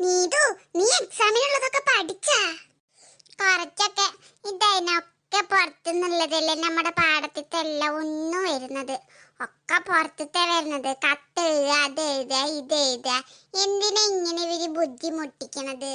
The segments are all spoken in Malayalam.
നീതു നീ എക്സാമിനുള്ളതൊക്കെ പഠിച്ചാ? കുറച്ചൊക്കെ ഇതതിനൊക്കെ പുറത്തുനിന്നുള്ളതല്ലേ നമ്മുടെ പാടത്തിത്തെ എല്ലാം ഒന്നും വരുന്നത്. ഒക്കെ പുറത്തത്തെ വരുന്നത്. കത്ത് എഴുതുക അത് എഴുതുക ഇത് എഴുതുക. എന്തിനാ ഇങ്ങനെ ഇവർ ബുദ്ധിമുട്ടിക്കണത്?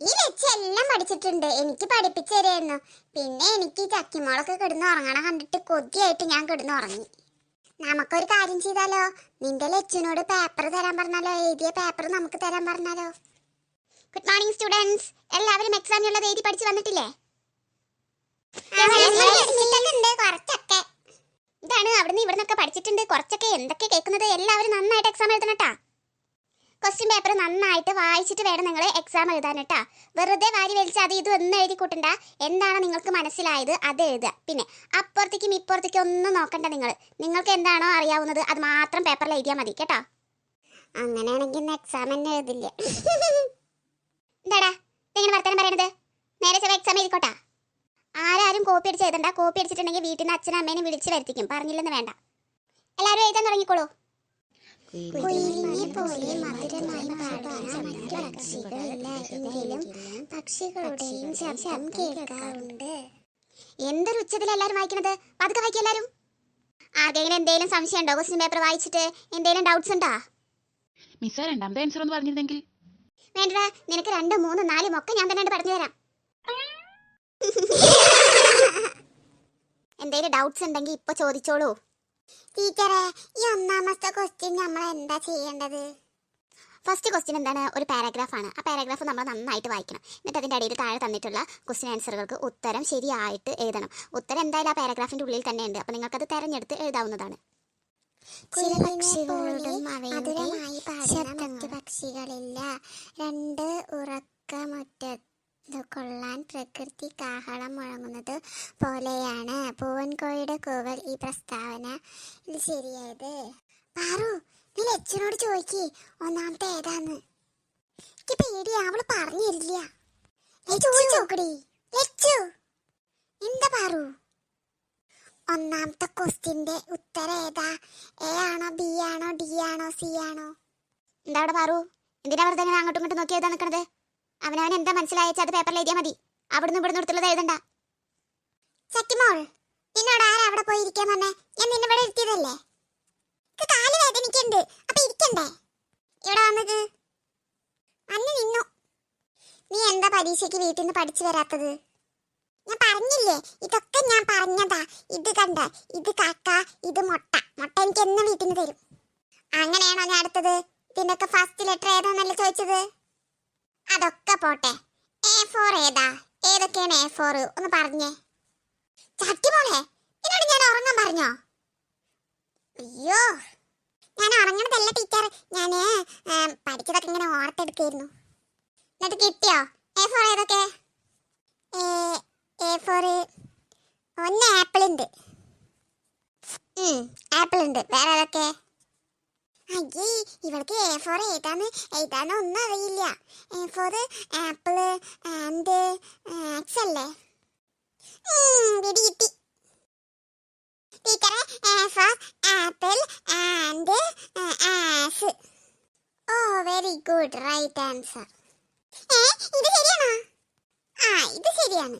ഈ വെച്ച് എല്ലാം പഠിച്ചിട്ടുണ്ട്. എനിക്ക് പഠിപ്പിച്ചു തരായിരുന്നു. പിന്നെ എനിക്ക് ചക്കിമോളൊക്കെ കിടന്ന് ഉറങ്ങണം കണ്ടിട്ട് കൊതിയായിട്ട് ഞാൻ കിടന്ന് ഉറങ്ങി. നമുക്കൊരു കാര്യം ചെയ്താലോ? നിന്റെ ലച്ചുനോട് പേപ്പർ തരാൻ പറഞ്ഞാലോ? എഴുതിയ പേപ്പർ നമുക്ക് തരാൻ പറഞ്ഞാലോ? ഗുഡ് മോർണിംഗ് സ്റ്റുഡൻസ് എല്ലാവരും എക്സാമിനുള്ള എഴുതി പഠിച്ചു വന്നിട്ടില്ലേ? ഇതാണ് അവിടുന്ന് ഇവിടുന്നൊക്കെ പഠിച്ചിട്ടുണ്ട്. കുറച്ചൊക്കെ എന്തൊക്കെ കേൾക്കുന്നത് എല്ലാവരും നന്നായിട്ട് എക്സാം എഴുതണം കേട്ടാ ക്വസ്റ്റ്യൻ പേപ്പർ നന്നായിട്ട് വായിച്ചിട്ട് വേണം നിങ്ങൾ എക്സാം എഴുതാൻ കേട്ടാ വെറുതെ വാരി വലിച്ച് അത് ഇതും ഒന്നും എഴുതി കൂട്ടണ്ട. എന്താണ് നിങ്ങൾക്ക് മനസ്സിലായത് അത് എഴുതുക. പിന്നെ അപ്പുറത്തേക്കും ഇപ്പുറത്തേക്കും ഒന്നും നോക്കണ്ട നിങ്ങൾ നിങ്ങൾക്ക് എന്താണോ അറിയാവുന്നത് അത് മാത്രം പേപ്പറിൽ എഴുതിയാൽ മതി കേട്ടോ. അങ്ങനെയാണെങ്കിൽ എക്സാം തന്നെ എഴുതില്ല? എന്താടാ? ഇങ്ങനെ വർത്തമാനം പറയണത്? നേരെ ചെവ എക്സാം എഴുതിക്കോട്ടാ. ആരാരും കോപ്പി അടിച്ച് എഴുതണ്ട. കോപ്പി അടിച്ചിട്ടുണ്ടെങ്കിൽ വീട്ടിൽ നിന്ന് അച്ഛനും അമ്മേനെ വിളിച്ച് വരുത്തിക്കും. പറഞ്ഞില്ലെന്ന് വേണ്ട. എല്ലാവരും എഴുതാൻ തുടങ്ങിക്കോളൂ. പോലെ മധുരമായി പാടാൻ മറ്റു പക്ഷികളില്ല എങ്കിലും പക്ഷികളുടെയും ശബ്ദം കേൾക്കാറുണ്ട്. എന്തൊരു ഉച്ചത്തിൽ എല്ലാവരും വായിക്കണത്? പതുക്കെ വായിക്കും എല്ലാവരും. ആർക്കെങ്കിലും എന്തെങ്കിലും സംശയം ഉണ്ടോ? ക്വസ്റ്റ്യൻ പേപ്പർ വായിച്ചിട്ട് എന്തെങ്കിലും ഡൗട്ട്സ് ഉണ്ടോ? മിസ്സാർ രണ്ടാമത്തെ ആൻസർ ഒന്ന് പറഞ്ഞിരുന്നെങ്കിൽ. വേണ്ടടാ നിനക്ക് രണ്ട് മൂന്ന് നാലും ഒക്കെ ഞാൻ തന്നെ പറഞ്ഞു തരാം. എന്തെങ്കിലും ഡൗട്ട്സ് ഉണ്ടെങ്കിൽ ഇപ്പൊ ചോദിച്ചോളൂ. ടീച്ചറെ ഈ ഒന്നാമത്തെ ക്വസ്റ്റ്യൻ നമ്മൾ എന്താ ചെയ്യേണ്ടത്? ഫസ്റ്റ് ക്വസ്റ്റ്യൻ എന്താണ്? ഒരു പാരാഗ്രാഫ് ആണ്. ആ പാരഗ്രാഫ് നമ്മൾ നന്നായിട്ട് വായിക്കണം. എന്നിട്ട് അതിന്റെ അടിയിൽ താഴെ തന്നിട്ടുള്ള ക്വസ്റ്റ്യൻ ആൻസറുകൾക്ക് ഉത്തരം ശരിയായിട്ട് എഴുതണം. ഉത്തരം എന്തായാലും ആ പാരഗ്രാഫിന്റെ ഉള്ളിൽ തന്നെ ഉണ്ട്. അപ്പോൾ നിങ്ങൾക്കത് തിരഞ്ഞെടുത്ത് എഴുതാവുന്നതാണ്. ചില പക്ഷികളുടെ മധുരമായി പാടുന്ന പക്ഷികളില്ല. രണ്ട് ഉറക്കമുറ്റത്ത് കൊള്ളാൻ പ്രകൃതി കാഹളം മുഴങ്ങുന്നത് പോലെയാണ്. പൂവൻകോഴിയുടെ കൂവൽ ഈ പ്രസ്താവന ഇത് ശരിയായത്. പാറു നീ ലച്ചനോട് ചോദിക്കേ ഒന്നാമത്തെ ഏതാന്ന്. എനിക്ക് പേടിയാ അവൾ പറഞ്ഞില്ല. എന്താ പാറു? ഒന്നാമത്തെ ക്വസ്റ്റിന്റെ ഉത്തരം ഏതാ? എ ആണോ ബി ആണോ ഡി ആണോ സി ആണോ? എന്താ അവിടെ പാറു? എന്തിനാ വെറുതെ ഇങ്ങനെ അങ്ങോട്ടും ഇങ്ങോട്ടും നോക്കി എഴുതാൻ നിൽക്കണത് അവനവൻ എന്താ മനസ്സിലായച്ചാ? അത് പേപ്പറിൽ എഴുതിയാൽ മതി. അവിടുന്ന് ഇവിടുന്ന് എടുത്തുള്ളത് എഴുതണ്ട. സത്യമോൾ നിന്നോട് ആരാ അവിടെ പോയി പറഞ്ഞേ ഞാൻ നിന്നെ ഇവിടെ ഇരുത്തിയതല്ലേ? കാൽ വേദനിക്കുന്നുണ്ട് അപ്പൊ ഇരിക്കണ്ടേ? ഇവിടെ വന്നത്? അന്ന് നിന്നു. നീ എന്താ പരീക്ഷയ്ക്ക് വീട്ടിൽ നിന്ന് പഠിച്ചു വരാത്തത്? ഞാൻ പറഞ്ഞില്ലേ? ഇതൊക്കെ ഞാൻ പറഞ്ഞതാ. ഇത് കണ്ട? ഇത് കാക്ക ഇത് മുട്ട. മുട്ട എനിക്ക് എന്നും വീട്ടിൽ തരും. അങ്ങനെയാണോ ഞാൻ അടുത്തത് ഇതിനൊക്കെ ഫസ്റ്റ് ലെറ്റർ ഏതാന്നല്ലേ ചോദിച്ചത്? അതൊക്കെ പോട്ടെ. എ ഫോർ ഏതാ? ഏതൊക്കെയാണ് എ ഫോർ ഒന്ന് പറഞ്ഞേ. ചട്ടിമോളെ എന്നോട് ഞാൻ ഉറങ്ങാൻ പറഞ്ഞോ? അയ്യോ. ഞാൻ ഉറങ്ങണതല്ല ടീച്ചർ. ഞാൻ പഠിച്ചതൊക്കെ ഇങ്ങനെ ഓർത്തെടുക്കായിരുന്നു. എന്നിട്ട് കിട്ടിയോ? എ ഫോർ ഏതൊക്കെ? എ ഫോർ ഒന്ന് ആപ്പിൾ ഉണ്ട് ആപ്പിൾ ഉണ്ട് വേറെ ഏതൊക്കെ? അയ്യേ ഇവൾക്ക് എ ഫോർ ഏതാന്ന് ഏതാന്ന് ഒന്നും അറിയില്ല. A for apple and axe അല്ലേ പിടി ടീച്ചറെ A for apple and axe. Oh very good. Right answer. ഏ ഇത് ശരിയാണോ? ആ ഇത് ശരിയാണ്.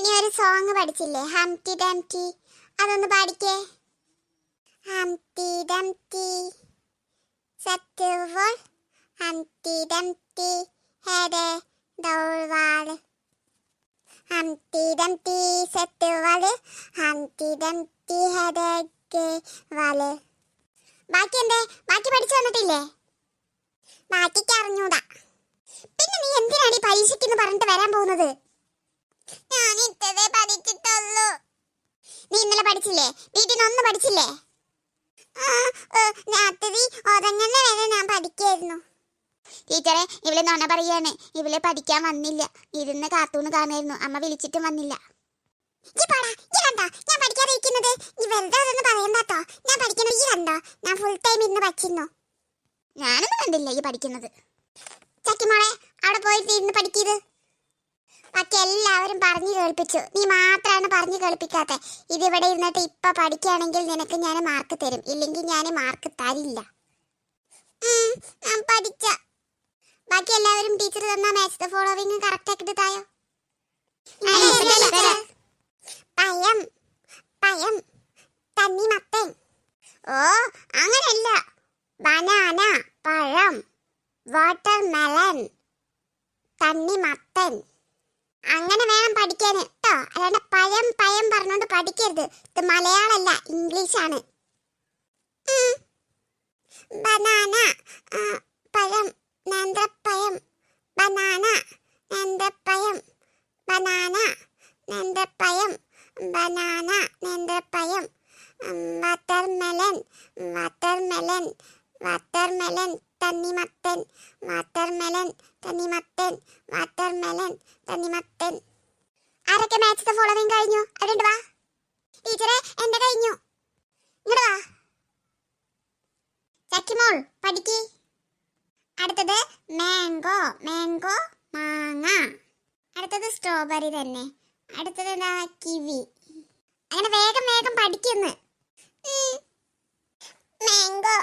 ഇനി ഒരു സോങ് പഠിച്ചില്ലേ? ഹംറ്റി ഡംറ്റി അതൊന്ന് പാടിക്കേ. Humpty dumpty sat a wall humpty dumpty head the wall humpty dumpty sat a wall humpty dumpty head wall ബാക്കി എന്തേ? ബാക്കി പഠിച്ചു വന്നിട്ടില്ലേ? ബാക്കിക്ക് അറിഞ്ഞൂടാ. പിന്നെ നീ എന്തിനാണ് ഈ പരീക്ഷയ്ക്ക് പറഞ്ഞിട്ട് വരാൻ പോകുന്നത്? ഞാൻ ഇത്തവേ പഠിച്ചിട്ടുള്ളൂ. നീ ഇന്നലെ പഠിച്ചില്ലേ? വീട്ടിൽ ഒന്നും പഠിച്ചില്ലേ? രാത്രി ഉറങ്ങുന്ന വരെ ഞാൻ പഠിക്കായിരുന്നു. ടീച്ചറെ ഇവളെ നോണ പറയാണ്. ഇവളെ പഠിക്കാൻ വന്നില്ല. ഇരുന്ന് കാർട്ടൂണ് കാണായിരുന്നു അമ്മ വിളിച്ചിട്ടും വന്നില്ല. ഞാൻ ഞാൻ ഈ കണ്ടോ? ഞാൻ ഫുൾ ടൈം ഞാനൊന്നും കണ്ടില്ല ഈ പഠിക്കുന്നത്. ചക്കിമോളെ അവിടെ പോയിട്ട് ഇരുന്ന് പഠിക്കത് ബാക്കി എല്ലാവരും പറഞ്ഞു കേൾപ്പിച്ചു. നീ മാത്രമാണ് പറഞ്ഞു കേൾപ്പിക്കാത്തെ. ഇതിവിടെ ഇരുന്നിട്ട് ഇപ്പൊ പഠിക്കുകയാണെങ്കിൽ നിനക്ക് ഞാൻ മാർക്ക് തരും. ഇല്ലെങ്കിൽ ഞാൻ മാർക്ക് തരില്ല. പഠിച്ച. ബാക്കി എല്ലാവരും ടീച്ചർ തന്ന മാച്ച് ദ ഫോളോവിങ് കറക്റ്റ് ആക്കിട്ട് തായോ പയം. പയം തന്നി മത്തൻ. ഓ അങ്ങനെയല്ല ബനാന പഴം വാട്ടർ മെലൺ തണ്ണിമത്തൻ അങ്ങനെ വേണം പഠിക്കാൻ കേട്ടോ അല്ലാണ്ട് പഴം പഴം പറഞ്ഞോണ്ട് പഠിക്കരുത്. ഇത് മലയാളമല്ല ഇംഗ്ലീഷാണ്. ബനാന പഴം നേന്ത്രപ്പഴം. ബനാന നേന്ത്രപ്പഴം. ബനാന നേന്ത്രപ്പഴം. ബനാന നേന്ത്രപ്പഴം. വാട്ടർമെലൻ വാട്ടർമെലൻ വാട്ടർമെലൻ തണ്ണിമത്തൻ വാട്ടർമെലൻ തണ്ണിമത്തൻ വാട്ടർമെലൻ തണ്ണിമത്തൻ. ആരൊക്കെ മാച്ച് ഫോളോവിങ് കഴിഞ്ഞു? അവിടെ വാ. ടീച്ചറെ എന്റെ കഴിഞ്ഞു. ഇങ്ങോട്ട് വാ. ചക്കിമോൾ പഠിക്ക്. അടുത്തത് മാംഗോ മാംഗോ മാങ്ങ. അടുത്തത് സ്ട്രോബെറി തന്നെ. അടുത്തത് എന്താ കിവി. അങ്ങനെ വേഗം വേഗം പഠിക്കുന്നു മാംഗോ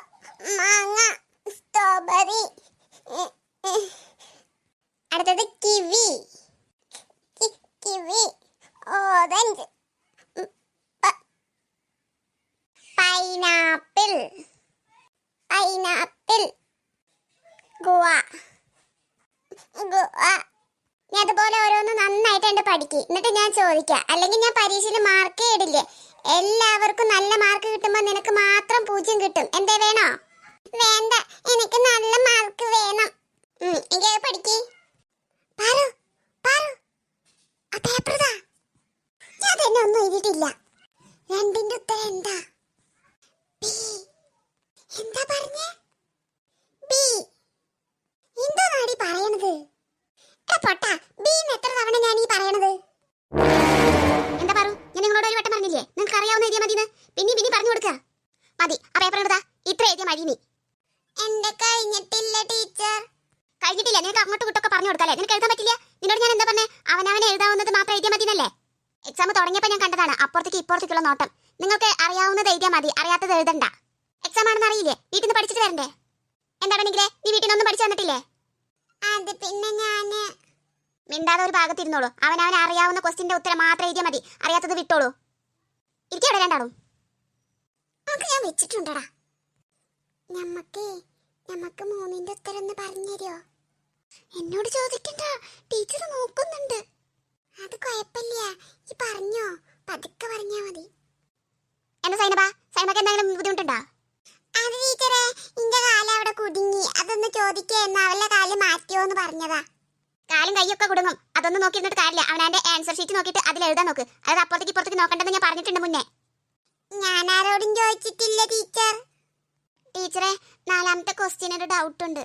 മാങ്ങ. സ്ട്രോബെറി. അടുത്തത് kiwi. Kiwi. Orange pineapple pineapple guava. Guava. ഞാൻ അതുപോലെ ഓരോന്ന് നന്നായിട്ട് എന്റെ പഠിക്കും. എന്നിട്ട് ഞാൻ ചോദിക്കാം. അല്ലെങ്കിൽ ഞാൻ പരീക്ഷയിൽ മാർക്ക് ഇടില്ലേ? എല്ലാവർക്കും നല്ല മാർക്ക് കിട്ടുമ്പോൾ നിനക്ക് മാത്രം പൂജ്യം കിട്ടും. എന്തേ വേണോ വേണ്ട എനിക്ക് നല്ല മാർക്ക് വേണം ഉം, എങ്കിൽ അത് പഠിക്ക് പാറു പാറു ആ പേപ്പർ ഇതാ ഞാൻ തന്നെ ഒന്നും എഴുതിയിട്ടില്ല രണ്ടിന്റെ ഉത്തരം എന്താ ബി എന്താ പറഞ്ഞേ ബി എന്താ നാടി പറയണത് എടാ പൊട്ടാ ബി എന്ന് എത്ര തവണ ഞാൻ ഈ പറയണത് എന്താ പറു ഞാൻ നിങ്ങളോട് ഒരു വട്ടം പറഞ്ഞില്ലേ നിങ്ങൾക്ക് മതി എഴുതിയാൽ മതിന്ന് പിന്നെ പിന്നെ പറഞ്ഞു കൊടുക്കുക മതി ആ പേപ്പർ എടുത്താ. ഇത്ര എഴുതിയാൽ മതി നീ എന്റെ കഴിഞ്ഞിട്ടില്ല ടീച്ചർ. കഴിഞ്ഞിട്ടില്ല. നിനക്ക് അങ്ങോട്ട് കുട്ടൊക്കെ പറഞ്ഞു കൊടുക്കാല്ലേ? നിനക്ക് എഴുതാൻ പറ്റില്ല? നിന്നോട് ഞാൻ എന്താ പറഞ്ഞേ? അവനവനെ എഴുതാവുന്നത് മാത്രം എഴുതിയാൽ മതിന്നല്ലേ എക്സാം തുടങ്ങിയപ്പോൾ ഞാൻ കണ്ടതാണ്. അപ്പുറത്തേക്ക് ഇപ്പുറത്തേക്കുള്ള നോട്ടം. നിങ്ങൾക്ക് അറിയാവുന്നത് എഴുതിയാൽ മതി. അറിയാത്തത് എഴുതണ്ട. എക്സാം ആണെന്ന് അറിയില്ലേ? വീട്ടിൽ നിന്ന് പഠിച്ചിട്ട് വരണ്ടേ? എന്താണെങ്കിലേ നീ വീട്ടിൽ നിന്നൊന്നും പഠിച്ചു വന്നിട്ടില്ലേ? അത് പിന്നെ ഞാൻ മിണ്ടാതെ ഒരു ഭാഗത്തിരുന്നോളൂ അവനവനെ അറിയാവുന്ന ക്വസ്റ്റിന്റെ ഉത്തരം മാത്രം എഴുതിയാൽ മതി. അറിയാത്തത് വിട്ടോളൂ. ഇരിക്കവിടെ രണ്ടാളും. നമുക്ക് ഞാൻ വെച്ചിട്ടുണ്ടടാ. നമ്മക്ക് നമുക്ക് മൂന്നിന്റെ ഉത്തരം ഒന്ന് പറഞ്ഞു തരുമോ എന്നോട് ചോദിക്കണ്ട ടീച്ചർ നോക്കുന്നുണ്ട്. അത് കുഴപ്പമില്ല. ഈ പറഞ്ഞോ പതുക്കെ പറഞ്ഞാ മതി. എന്താ സൈനബ സൈനബക്ക് എന്തെങ്കിലും ബുദ്ധിമുട്ടുണ്ടോ? അത് ടീച്ചറെ ഇന്റെ കാലം അവിടെ കുടുങ്ങി. അതൊന്ന് ചോദിക്കായിരുന്നു അവളുടെ കാൽ മാറ്റിയോ എന്ന് പറഞ്ഞതാ. കാലും കൈയൊക്കെ കുടുങ്ങും. അതൊന്നും നോക്കിയിരുന്നിട്ട് കാര്യമില്ല. അവൻ അവനെ ആൻസർ ഷീറ്റ് നോക്കിയിട്ട് അതിൽ എഴുതാൻ നോക്ക്. അതായത് അപ്പുറത്തേക്ക് ഇപ്പുറത്തേക്ക് നോക്കണ്ടെന്ന് ഞാൻ പറഞ്ഞിട്ടുണ്ട് മുന്നേ. ഞാൻ ആരോടും ചോദിച്ചിട്ടില്ല ടീച്ചർ ടീച്ചറെ നാലാമത്തെ ക്വസ്റ്റ്യൻ ഒരു ഡൗട്ട് ഉണ്ട്.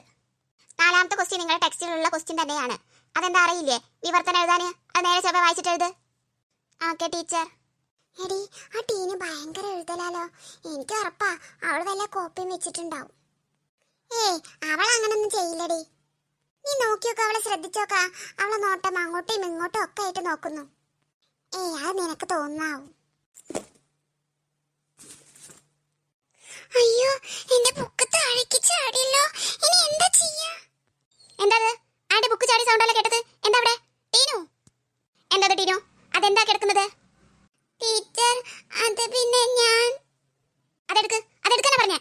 നാലാമത്തെ ക്വസ്റ്റ്യൻ നിങ്ങളുടെ ടെക്സ്റ്റിലുള്ള ക്വസ്റ്റ്യൻ തന്നെയാണ്. അതെന്താ അറിയില്ലേ? വിവർത്തനം എഴുതാൻ അത് നേരെ ചിലപ്പോൾ വായിച്ചിട്ട് എഴുത്. ഓക്കെ ടീച്ചർ എടി ആ ടീന് ഭയങ്കര എഴുതലാലോ. എനിക്ക് ഉറപ്പാ അവൾ വല്ല കോപ്പിയും വെച്ചിട്ടുണ്ടാവും. ഏയ് അവൾ അങ്ങനൊന്നും ചെയ്യില്ലടി. നീ നോക്കിയൊക്കെ അവളെ ശ്രദ്ധിച്ചോക്ക. അവളെ നോട്ടം അങ്ങോട്ടും ഇങ്ങോട്ടും ഒക്കെ ആയിട്ട് നോക്കുന്നു. ഏയ് അത് നിനക്ക് തോന്നാവും. അയ്യോ എന്റെ ബുക്ക് താഴേക്ക് ചാടിയല്ലോ. ഇനി എന്താ ചെയ്യാ? എന്താ ആടെ ബുക്ക് ചാടി സൗണ്ട് അല്ല കേട്ടത്? എന്താ അവിടെ? ടീനു? എന്താ അത് ടീനു? അതെന്താ കിടക്കുന്നത് ടീച്ചർ അത് പിന്നെ ഞാൻ. അതെടുക്ക് അതെടുക്കാനാ പറഞ്ഞേ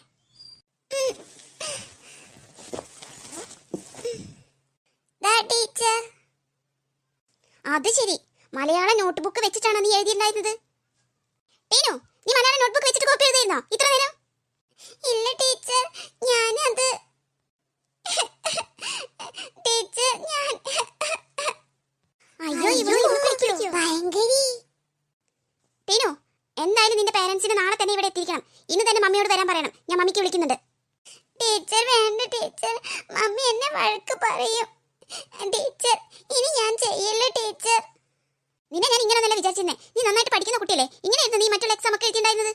ദാ ടീച്ചർ അത് ശരി. മലയാള നോട്ട്ബുക്ക് വെച്ചിട്ടാണ് നീ എഴുതിയിട്ടുണ്ടായിരുന്നത്? ടീനു നീ മലയാള നോട്ട്ബുക്ക് വെച്ചിട്ട് കോപ്പി എഴുതിയിരുന്നോ? ഇത്ര നേരം? ഇല്ല ടീച്ചർ. ഞാൻ അത് ടീച്ചർ ഞാൻ അയ്യോ ഇവൾ? ഭയങ്കരി. ടീനു എന്തായാലും നിന്റെ പേരൻസിന് നാളെ തന്നെ ഇവിടെ എത്തിയിരിക്കണം. ഇന്ന് തന്നെ മമ്മിയോട് വരാൻ പറയണം. ഞാൻ മമ്മിക്ക് വിളിക്കുന്നുണ്ട്. ടീച്ചർ വേണ്ട ടീച്ചർ. മമ്മി എന്നെ വഴക്ക് പറയും. ടീച്ചർ ഇനി ഞാൻ ചെയ്യില്ല ടീച്ചർ നിന്നെ ഞാൻ ഇങ്ങനെ നല്ല വിചാരിച്ചിരുന്നേ. നീ നന്നായിട്ട് പഠിക്കുന്ന കുട്ടിയല്ലേ? ഇങ്ങനെയായിരുന്നു നീ മറ്റുള്ള എക്സാം ഒക്കെ എഴുതിണ്ടായിരുന്നത്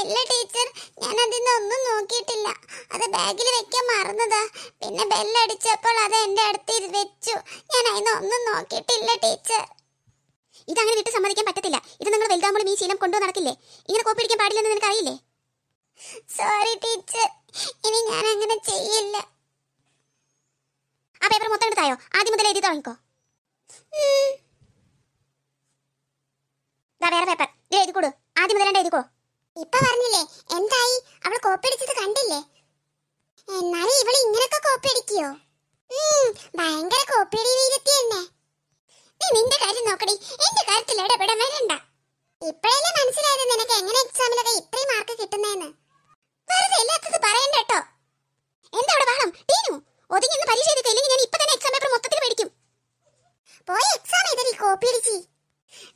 ഇല്ല ടീച്ചർ ഞാൻ അതിന്ന് ഒന്നും നോക്കിയിട്ടില്ല. അത് ബാഗിൽ വെക്കാൻ മറന്നതാ. പിന്നെ ബെല്ലടിച്ചപ്പോൾ അത് എന്റെ അടുത്ത് വെച്ചു. ഞാൻ അതിന്ന് ഒന്നും നോക്കിയിട്ടില്ല ടീച്ചർ ഇതങ്ങനെ വിട്ട് സമ്മതിക്കാൻ പറ്റത്തില്ല. ഇത് നിങ്ങൾ വലുതാകുമ്പോൾ ഈ ശീലം കൊണ്ടു നടക്കില്ലേ? ഇങ്ങനെ കോപ്പി അടിക്കാൻ പാടില്ലെന്ന് നിനക്കറിയില്ലേ? സോറി ടീച്ചർ ഇനി ഞാൻ അങ്ങനെ ചെയ്യില്ല. ആ പേപ്പർ മൊത്തം എടുത്തായോ ആദ്യം മുതൽ എഴുതി തുടങ്ങിക്കോ. വേറെ പേപ്പർ ഇത് എഴുതിക്കൂടു ആദ്യം മുതൽ എഴുതിക്കോ. ഇപ്പൊ പറഞ്ഞില്ലേ എന്തായി? അവൾ കോപ്പി അടിച്ചത് കണ്ടില്ലേ? എന്നാലും ഇവൾ ഇങ്ങനൊക്കെ കോപ്പി അടിക്കോ ഭയങ്കര കോപ്പി അടി തന്നെ. നീ നിന്റെ കാര്യം നോക്കടി. എന്റെ കാര്യത്തിൽ ഇടപെടാൻ വരണ്ട. ഇപ്പോഴല്ലേ മനസ്സിലായത് നിനക്ക് എങ്ങനെ എക്സാമിലൊക്കെ ഇത്രയും മാർക്ക് കിട്ടുന്നതെന്ന് വെറുതെ എല്ലാത്തത് പറയണ്ട കേട്ടോ എന്താ അവിടെ ബഹളം ടീനു ഒതുങ്ങി ഇന്ന് പരീക്ഷ എഴുതിയില്ല ഇല്ലെങ്കിൽ ഞാൻ ഇപ്പൊ തന്നെ എക്സാം പേപ്പർ മൊത്തത്തിൽ മേടിക്കും പോയി എക്സാം എഴുതി കോപ്പി അടിച്ച്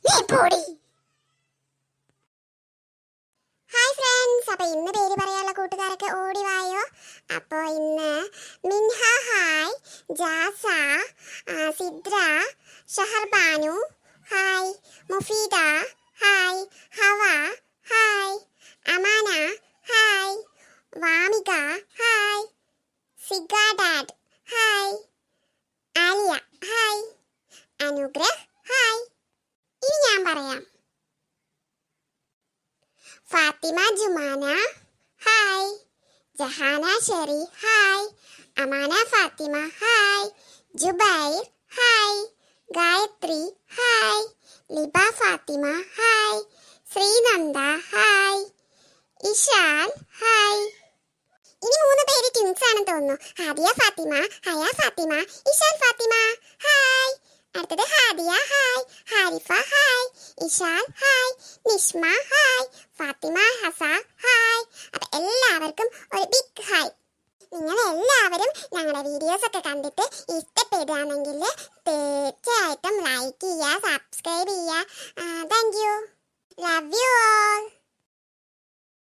നീ പോടി ഹായ് ഫ്രണ്ട്സ് അപ്പൊ ഇന്ന് പേര് പറയാനുള്ള കൂട്ടുകാരൊക്കെ ഓടി വായോ അപ്പൊ ഇന്ന് മിൻഹ ഹായ് ജാസ ആ, Sidra Shahar Banu. Hi. Mufeeda. Hi. Hawa. Hi. Amana. Hi. Vamika. Hi. സിഗ dad. Hi. Aliya. Hi. Anugrah. Hi. ഇനി ഞാൻ പറയാം. Fathima Jumana. Hi. Jahana Sheri. Hi. Amana Fathima. Hi. Jubair. Hi. Gayathri hi. Liba Fathima hi. Sreenanda hi. Ishal hi. ഇനി മൂന്ന് പേര് ട്വിൻസ് ആണെന്ന് തോന്നുന്നു. ഹാദിയ ഫാത്തിമ ഹയ ഫാത്തിമ ഇഷാൽ ഫാത്തിമ ഹായ്. അടുത്തത് Hadiya hi. Harifa hi. Ishal hi. Nishma hi. Fathima Hasa hi. അപ്പൊ എല്ലാവർക്കും ഒരു ബിഗ് ഹായ് നിങ്ങൾ എല്ലാവരും ഞങ്ങളുടെ വീഡിയോസ് ഒക്കെ കണ്ടിട്ട് ഇഷ്ടപ്പെടുകയാണെങ്കിൽ തീർച്ചയായിട്ടും ലൈക്ക് ചെയ്യുക സബ്സ്ക്രൈബ് ചെയ്യുക. Thank you love you all